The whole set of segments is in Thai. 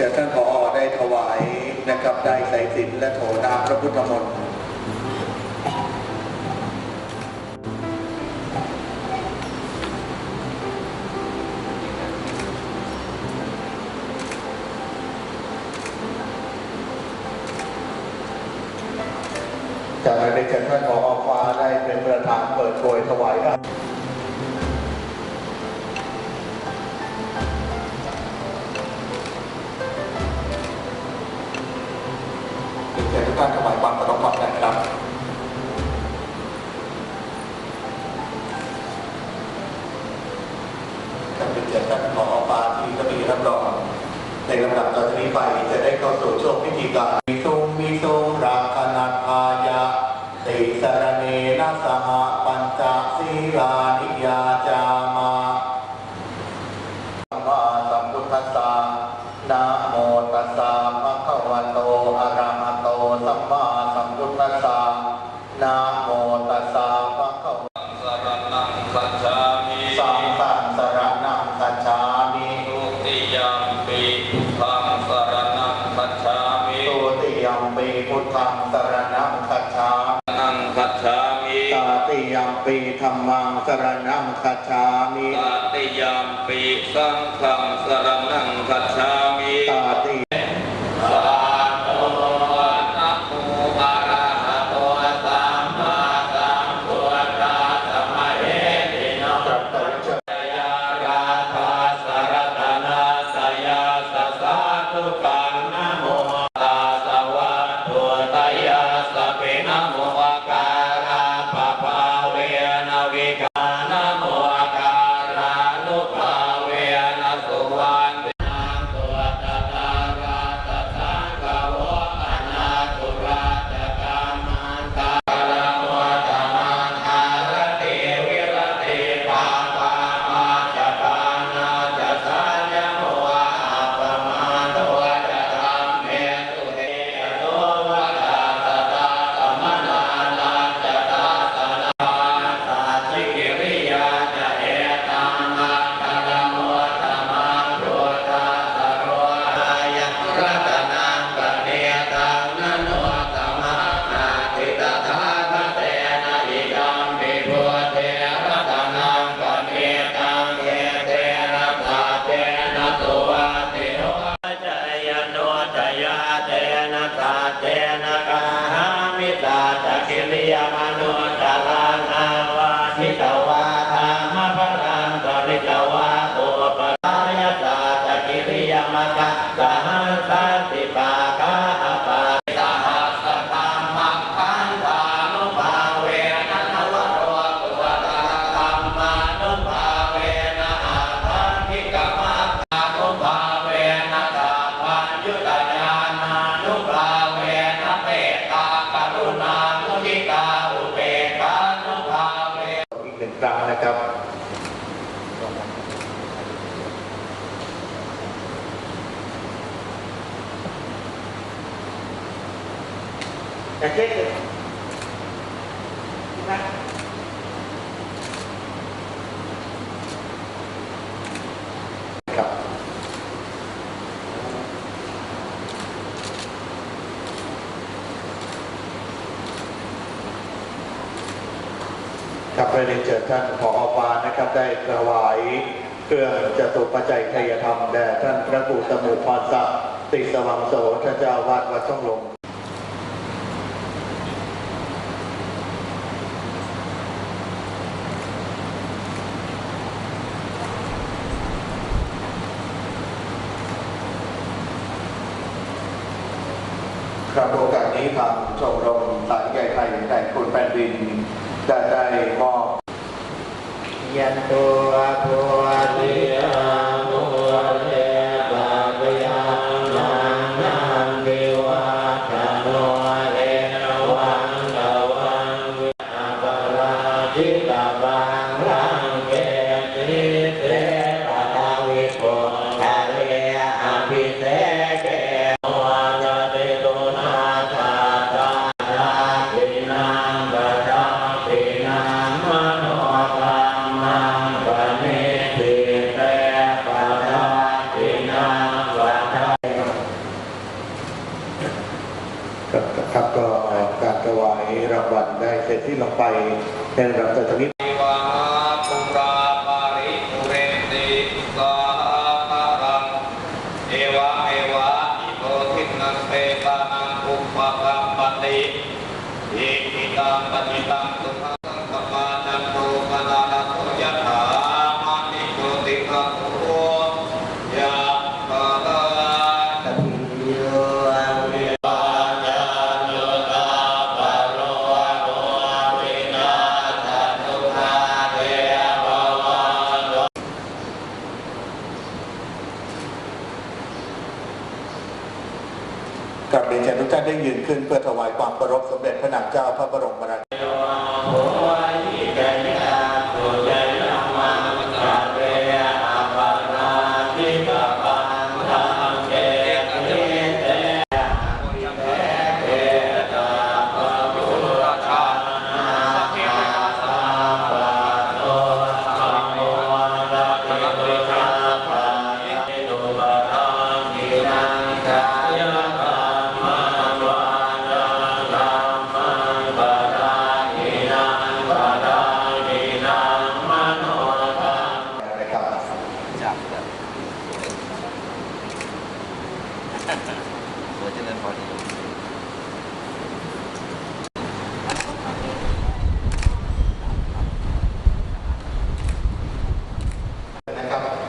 เชิญท่านผอได้ถวายนะครับได้ใส่สินและโถน้ำพระพุทธมนต์จากนั้นได้เชิญท่านผอฟ้าได้เป็นประธานเปิดโวยถวาย ท่านของอปาที่จะมีรับรอง ในลำดับต่อจากนี้ไปจะได้เข้าสู่ช่วงพิธีการมีทรงมีทรง คัจฉามิปฏิยามปิสังฆังสรณังคัจฉา เยอะเลยนะครับได้ชิญท่านผออปานะครับ ได้ถวายเครื่องจตุปัจจัยรยธรรมแด่ท่านพระครูมุทรพรศักดิ์ติสวังโสท่านเจ้าวาดวัดช่องลม ครับโอกาสนี้ทางชมรมสายใหญ่ไทยแต่คุณแผ่นดินจะได้มอบยันตัวตัว ยนทุกท่านได้ยืนขึ้นเพื่อถวายความเคารพสมเด็จพระนางเจ้าพระบรมราช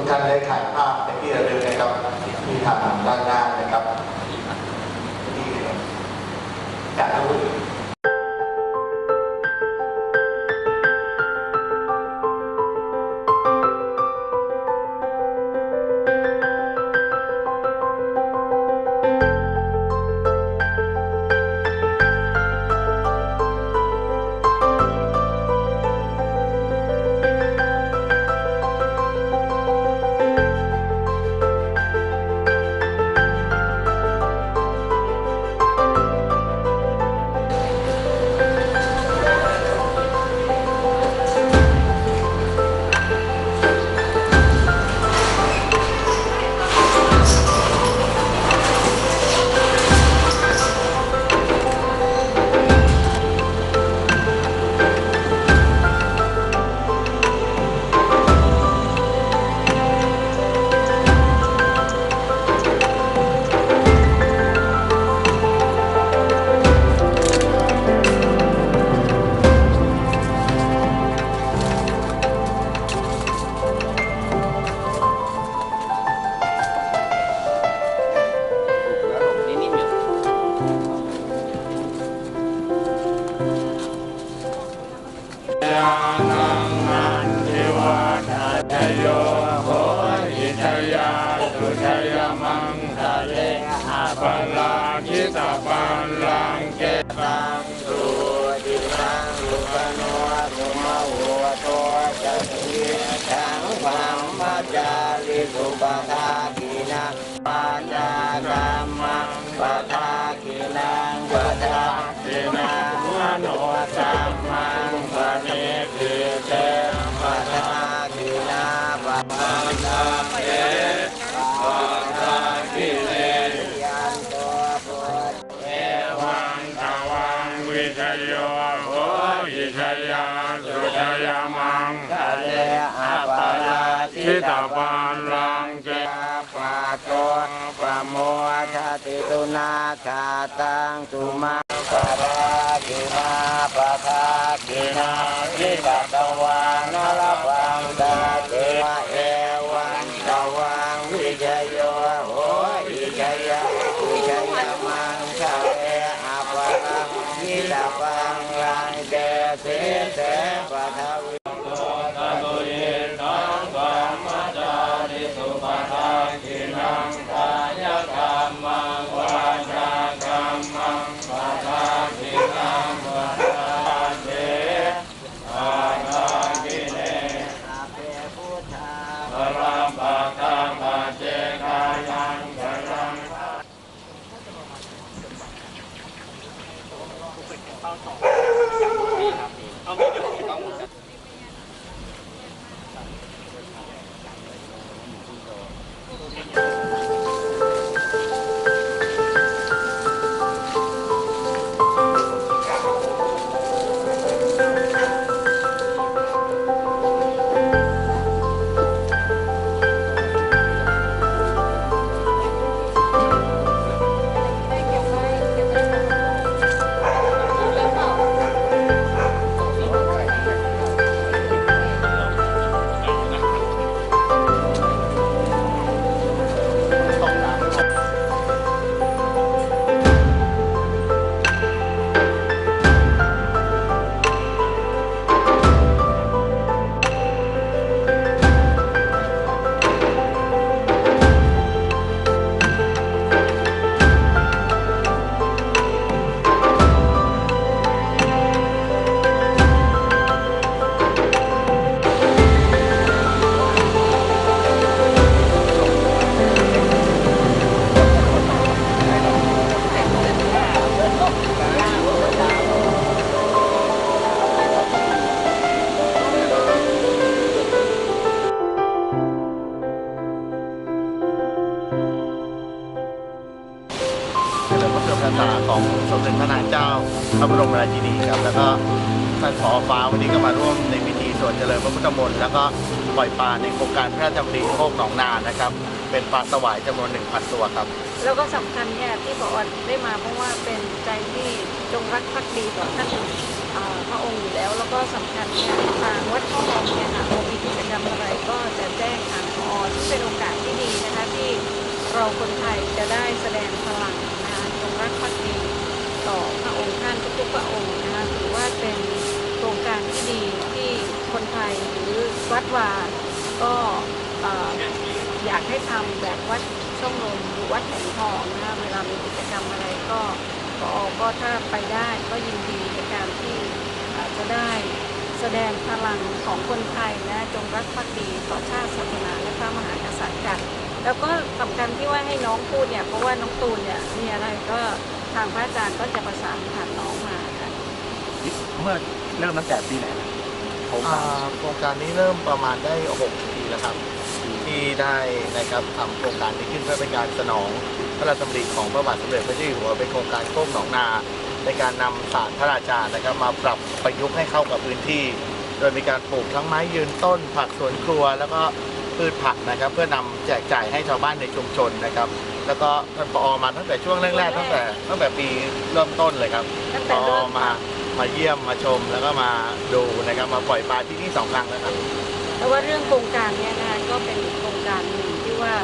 ทุกท่านได้ถ่ายภาพในที่ระลึกนะครับที่ทางด้านหน้านะครับที่จากทุก ทากินังปัจจกัมมังปัทากินังปัทากินังมโนสัมมังปณิพิเตปัทากินังปัทาเตปัทากิเลยันโตปุเอวังตวังวิทยโยโหวิทยาสุทยามังทะเลอปาราทิตาปารา โมคติตุนาคาตังตุมาปะระกิมาปะทะกินาทิปัตตวานา กรรมังวา ของสมเด็จพระนางเจ้าพระบรมราชินีครับ แล้วก็ท่านผอฟ้าวันนี้ก็มาร่วมในพิธีสวดเจริญพระพุทธมนต์แล้วก็ปล่อยปลาในโครงการพระราชดำริโคกหนองนานะครับ เป็นปลาสวายจำนวน1,000ตัวครับ แล้วก็สำคัญเนี่ยที่บอกว่าได้มาเพราะว่าเป็นใจที่จงรักภักดีต่อท่านพระองค์อยู่แล้ว แล้วก็สำคัญเนี่ยทา วัดวาก็ออยากให้ทำแบบวัดช่องลมหรือวัดแหลมทองนะเวลามีกิจกรรมอะไรก็ก็ก็ถ้าไปได้ก็ยินดีในการที่จะได้แสดงพลังของคนไทยนะจงรักภักดีต่อชาติศาสนาและพระมหากษัตริย์กันแล้วก็สำคัญที่ว่าให้น้องพูดเนี่ยเพราะว่าน้องตูนเนี่ยมีอะไรก็ทางพระอาจารย์ก็จะประสานผ่านน้องมาค่ะเมื่อเริ่มตั้งแต่ปีไหน โครงอ่าการโครงการนี้เริ่มประมาณได้6ปีแล้วครับ ที่ได้นะครับทำโครงการนี้ขึ้นเพื่อเป็นการสนองพระราชดำริของพระบาทสมเด็จพระเจ้าอยู่หัวเป็นโครงการโคกหนองนา ในการนำศาสตร์พระราชานะครับ มาปรับประยุกต์ให้เข้ากับพื้นที่ โดยมีการปลูกทั้งไม้ยืนต้น ผักสวนครัว แล้วก็พืชผักนะครับ เพื่อนำแจกจ่ายให้ชาวบ้านในชุมชนนะครับ แล้วก็ท่านปอมาตั้งแต่ช่วงแรกๆตั้งแต่ตั้งแต่ปีเริ่มต้นเลยครับตั้งพแต่อเริ่มมา มาเยี่ยมมาชมแล้วก็มาดูนะครับมาปล่อยปลาที่นี่สองครั้งแล้วครับแต่ว่าเรื่องโครงการเนี้นะคะก็เป็นโครงการหนึ่งที่ว่า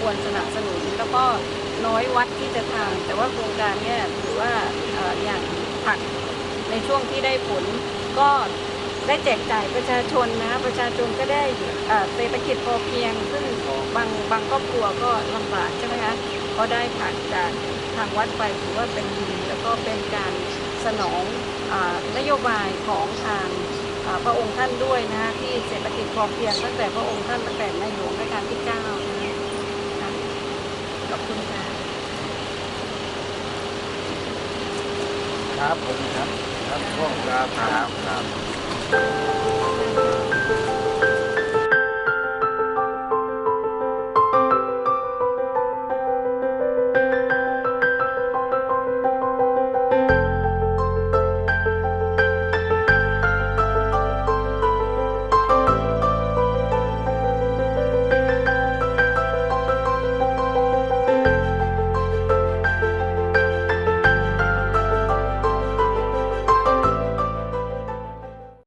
ควรสนับสนุนแล้วก็น้อยวัดที่จะทำแต่ว่าโครงการเนี้ยถือว่าอย่างผักในช่วงที่ได้ผลก็ได้แจกจ่ายประชาชนนะประชาชนก็ได้เอ่อเศรษฐกิจพอเพียง ซึ่งบางบางครอบครัวก็ลำบากใช่ไหมคะก็ได้ผักจากทางวัดไปถือว่าเป็นดีแล้วก็เป็นการ สนองอนโยบายของทางพระองค์ท่านด้วยนะที่เศรษฐกิจพอเพียงตั้งแต่พระองค์ท่านตั้งแต่ในหลวงรัชกาลที่เก้านะคะขอบคุณค่ะครับผมครับครับพวกครับครับครับ